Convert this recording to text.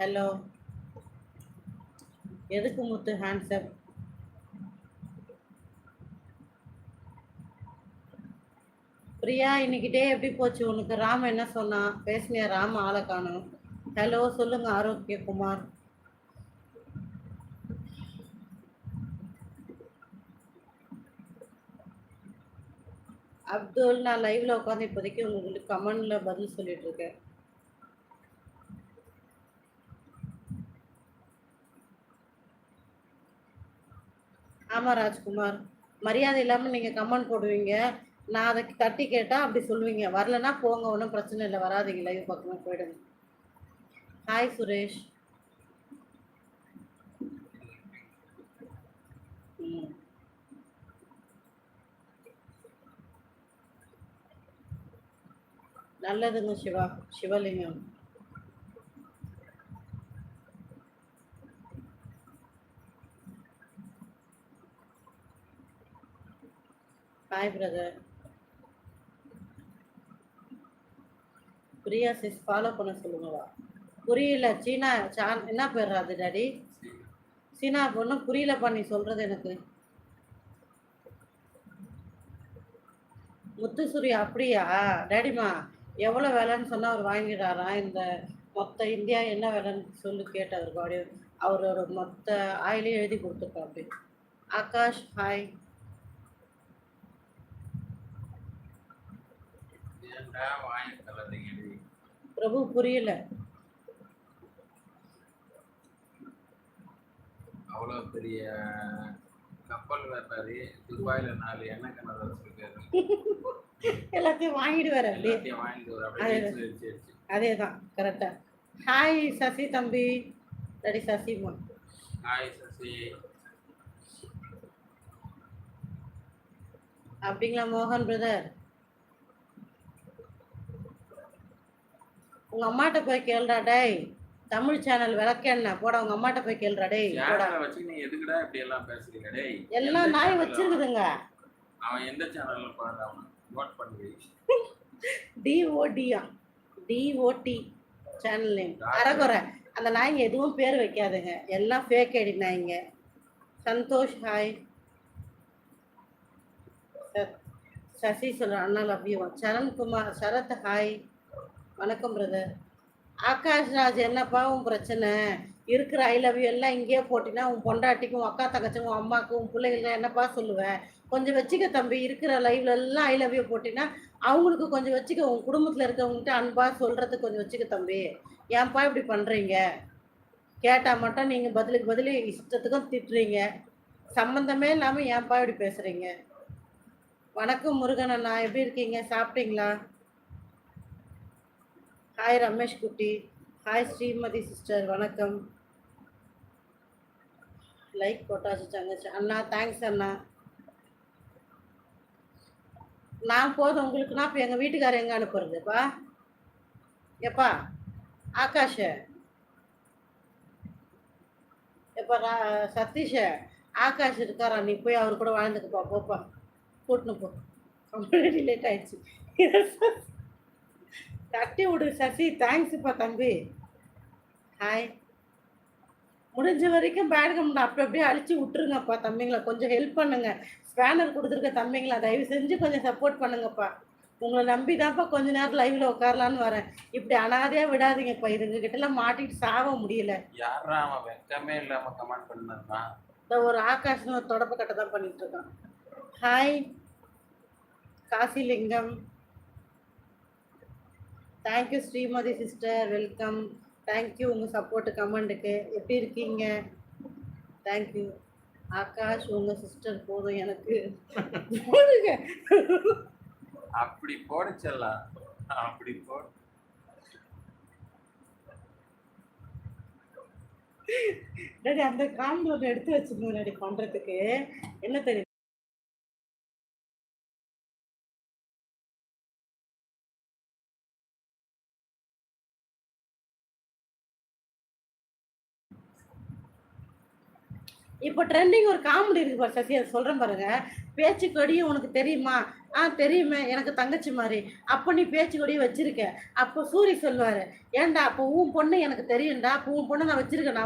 Hello எதுக்கு முத்து hands up Priya இன்னைக்கிட்டே எப்படி போச்சு? உனக்கு ராம் என்ன சொன்னான் பேசினியா? ராம் ஆளை காணும். ஹலோ சொல்லுங்க ஆரோக்கிய குமார். அப்துல் நான் லைவ்ல உட்காந்து இப்போதைக்கு உங்களுக்கு கமெண்ட்ல பதில் சொல்லிட்டு இருக்கேன். ஆமா ராஜ்குமார். மரியாதை இல்லாம நீங்க கமெண்ட் போடுவீங்க. நான் அதை தட்டி கேட்டா அப்படி சொல்லுவீங்க. வரலன்னா போங்க ஒன்றும் பிரச்சனை இல்லை. வராதீங்க லைவ் பக்கமாக போயிடுங்க. ஹாய் சுரேஷ். ம் நல்லதுங்க Siva. Sivalingam. Bye brother Priya sis follow பண்ண சொல்லுங்களா புரியல. சீனா சான் என்ன பேர் அது டாடி? சீனா பொண்ணு புரியலப்பா நீ சொல்கிறது எனக்கு. முத்துசூரி அப்படியா? டேடிமா எவ்வளோ விலைன்னு சொன்னால் அவர் வாங்கிடுறாராம் இந்த மொத்த இந்தியா என்ன விலைன்னு சொல்லி கேட்டவர் அவரோட மொத்த ஆயிலையும் எழுதி கொடுத்துருக்கோம் அப்படி ஆகாஷ் ஹாய் பிரபு புரியல. அவ்வளோ பெரிய கப்பல் வியாபாரி துபாயில நாலு எண்ணெய் கிணறு வச்சிருக்காரு எல்லாத்தையும் வாங்கிடுவார் அப்படியே. எல்லாத்தையும் வாங்கிட்டு வர அது- தான் கரெக்டாக ஹாய் சசி தம்பி. டாடி சசிமா ஹாய் சசி. அப்படிங்களா மோகன் பிரதர் உங்க அம்மாட்ட போய் கேளுடா டேய். தமிழ் சேனல் விளக்கெண்ண போட உங்க அம்மாட்ட போய் கேளுடா டேய். போடா. வச்சு நீ எதுக்குடா இப்படி எல்லாம் பேசுறீங்க டேய்? எல்லாம் நாய் வச்சிருக்குதுங்க. அவன் எந்த சேனல்ல பாரு அவன்? நோட் பண்ணுவி டிஓடியா டிஓடி சேனல் நேம் அறகுறை. அந்த நாய்ங்க எதுவும் பேர் வைக்காதுங்க. எல்லாம் ஃபேக் ஐடி நாய்ங்க. சந்தோஷ் ஹாய் சசி சொல்கிறேன் அண்ணா love you Sarankumar Sarath hi வணக்கம் பிரதர் ஆகாஷ் ராஜ் என்னப்பா உன் பிரச்சனை? இருக்கிற ஐ லவ் யூ எல்லாம் இங்கேயே போட்டினா உன் பொண்டாட்டிக்கும் அக்கா தங்கச்சிக்கும் அம்மாக்கும் உன் பிள்ளைகளுக்கு என்னப்பா சொல்லுவேன் கொஞ்சம் வச்சுக்க தம்பி. இருக்கிற லைவ்ல எல்லாம் ஐ லவ் யூ போட்டினா அவங்களுக்கு கொஞ்சம் வச்சுக்க உன் குடும்பத்தில் இருக்கவங்ககிட்ட அன்பா சொல்கிறதுக்கு கொஞ்சம் வச்சுக்க தம்பி. ஏன்பா இப்படி பண்ணுறீங்க கேட்டால் மட்டும் நீங்கள் பதிலுக்கு பதில் இஷ்டத்துக்கும் திட்டுறீங்க. சம்மந்தமே இல்லாமல் ஏன்பா இப்படி பேசுகிறீங்க வணக்கம் முருகன் அண்ணா. எப்படி இருக்கீங்க? சாப்பிட்டீங்களா? ஹாய் ரமேஷ் குட்டி ஹாய் ஸ்ரீமதி சிஸ்டர் வணக்கம். லைக் போட்டாச்சு தங்கச்சி அண்ணா தேங்க்ஸ் அண்ணா. நான் போதும் உங்களுக்குன்னா இப்போ எங்கள் வீட்டுக்காரர் எங்கே அனுப்புறதுப்பா எப்பா? ஆகாஷ. எப்பா ரா சதீஷ. ஆகாஷ் இருக்காரா? நீ போய் அவர் கூட வாழ்ந்துக்குப்பா போப்பா. கூட்டின்னு போ. கம்ப்ளீட் லேட் ஆயிடுச்சு. தட்டி விடு சசி தேங்க்ஸ்ப்பா தம்பி. ஹாய் முடிஞ்ச வரைக்கும் பேட் கமெண்ட் அப்படி அப்படியே அழிச்சு விட்டுருங்கப்பா தம்பிங்களா. கொஞ்சம் ஹெல்ப் பண்ணுங்க. ஸ்பேனர் கொடுத்துருக்க தம்பிங்களா. தயவு செஞ்சு கொஞ்சம் சப்போர்ட் பண்ணுங்கப்பா. உங்களை நம்பி தான்ப்பா கொஞ்ச நேரம் லைவ்ல உட்காரலான்னு வரேன். இப்படி அனாதையா விடாதீங்கப்பா. இதுங்க கிட்டலாம் மாட்டிட்டு சாவ முடியல. யாரா அவன்? வெக்கமே இல்லாம கமெண்ட் இந்த ஒரு ஆகாஷ்னு ஒரு தொடப்ப கட்டை தான் பண்ணிட்டு இருக்கான். Hi Kasilingam. Thank you Srimathi sister welcome thank you உங்கள் சப்போர்ட்டு கமெண்ட்டுக்கு எப்படி இருக்கீங்க? தேங்க்யூ ஆகாஷ் உங்கள் சிஸ்டர் போதும் எனக்கு. போடுங்க. அப்படி போடு செல்லாம் அப்படி போடு டாடி அந்த காம்பு ஒன்று எடுத்து வச்சுக்கணும் டாடி பண்ணுறதுக்கு என்ன தெரியும்? இப்போ ட்ரெண்டிங் ஒரு காமெடி இருக்கு பாரு சசி அதை சொல்கிறேன் பாருங்க. பேச்சு கொடியும் உனக்கு தெரியுமா? ஆ தெரியுமே. எனக்கு தங்கச்சி மாதிரி. அப்போ நீ பேச்சு கொடியும் வச்சிருக்க. அப்போ சூரி சொல்லுவார். ஏன்டா அப்போ உன் பொண்ணு எனக்கு தெரியும்டா. அப்போ உன் பொண்ணு நான் வச்சிருக்கேன்.